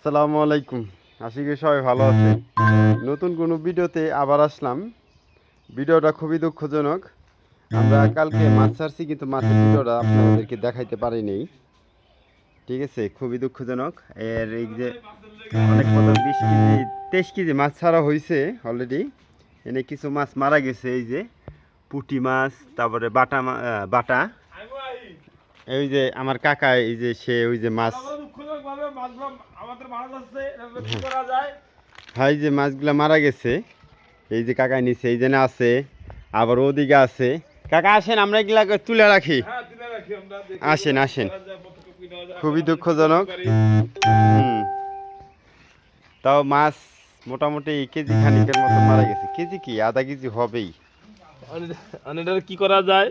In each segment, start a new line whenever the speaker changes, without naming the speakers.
আসসালামু আলাইকুম। আশি করি সবাই ভালো আছেন। নতুন কোনো ভিডিওতে আবার আসলাম। ভিডিওটা খুবই দুঃখজনক। আমরা কালকে মাছ ছাড়ছি, কিন্তু মাছের ভিডিওটা আপনাদেরকে দেখাইতে পারিনি। ঠিক আছে, খুবই দুঃখজনক। এর এই যে অনেক মতো বিশ কেজি, তেইশ কেজি মাছ ছাড়া হয়েছে অলরেডি এনে কিছু মাছ মারা গেছে, এই যে পুঁটি মাছ, তারপরে বাটা বাটা। এই যে আমার কাকা, এই যে সে ওই যে মাছ হয় যে মাছগুলা মারা গেছে এই যে কাকা নিচে এই জন্য আছে আবার ওদিকে আছে। কাকা আসেন আমরা এগুলা তুলে রাখি। আসেন আসেন। খুবই দুঃখজনক। হুম। তাও মাছ মোটামুটি কেজি খানিকের মতো মারা গেছে। কেজি কি? আধা কেজি হবেই।
কি করা যায়?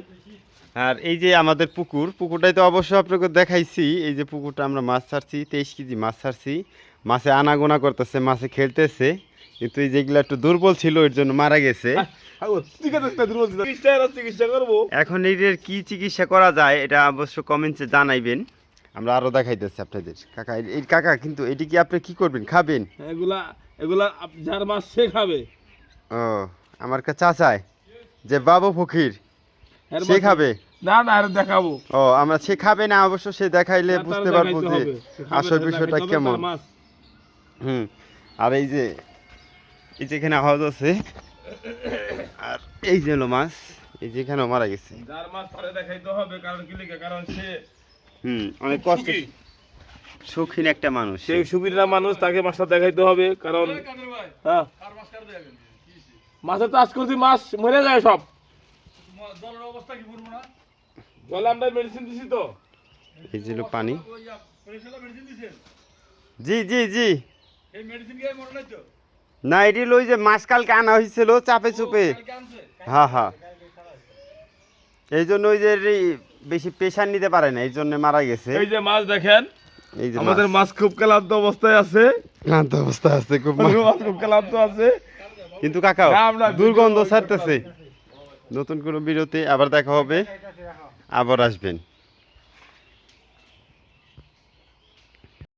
আর এই যে আমাদের পুকুর পুকুরটাই তো অবশ্য আপনাকে দেখাইছি। এই যে পুকুরটা আমরা মাছ ছাড়ছি তেইশ কেজি মাছ ছাড়ছি। মাছে আনাগোনা করতেছে মাছে খেলতেছে। কিন্তু এই যেগুলো একটু দুর্বল ছিল এর জন্য মারা গেছে।
চিকিৎসা চিকিৎসা করব।
এখন এদের কি চিকিৎসা করা যায় এটা অবশ্য কমেন্টসে জানাইবেন। আমরা আরও দেখাইতেছি আপনাদের। কাকা এই- কাকা কিন্তু এটি কি আপনি কি করবেন? খাবেন?
এগুলা এগুলা যার মাছ সে খাবে।
ও আমার কাছে চাচায় যে বাবু ফকির সে খাবে?
না না আর দেখাবো।
ও আমরা সে খাবে না অবশ্য সে দেখাইলে বুঝতে পারব যে আসল বিষয়টা কেমন। হুম আর এই যে এই যে এখানে আওয়াজ আছে আর এই যে হলো মাছ এই যে এখানেও মারা গেছে।
যার মাছ তারে দেখাইতে হবে কারণ কি লিখে? কারণ সে
হুম অনেক কষ্ট
সুখী।
শৌখিন একটা মানুষ
সে। সুবিধা মানুষ তাকে মাছটা দেখাইতে হবে কারণ হ্যাঁ। মাছের চাষ করছি মাছ মরে যায় সব। জলে আমরা মেডিসিন দিছি তো।
এই যে পানি। জি জি জি। না এটি লই যে মাছ কালকে আনা হয়েছিল চাপে চুপে। হ্যাঁ হ্যাঁ এই জন্য ওই যে বেশি প্রেশার নিতে পারে না এই জন্য মারা গেছে।
এই যে মাছ দেখেন
এই যে
আমাদের
মাছ।
খুব ক্লান্ত অবস্থায় আছে।
ক্লান্ত অবস্থা আছে খুব
মাছ। খুব ক্লান্ত আছে।
কিন্তু কাকা দুর্গন্ধ ছাড়তেছে। নতুন কোনো বিরতি আবার দেখা হবে। আবার আসবেন।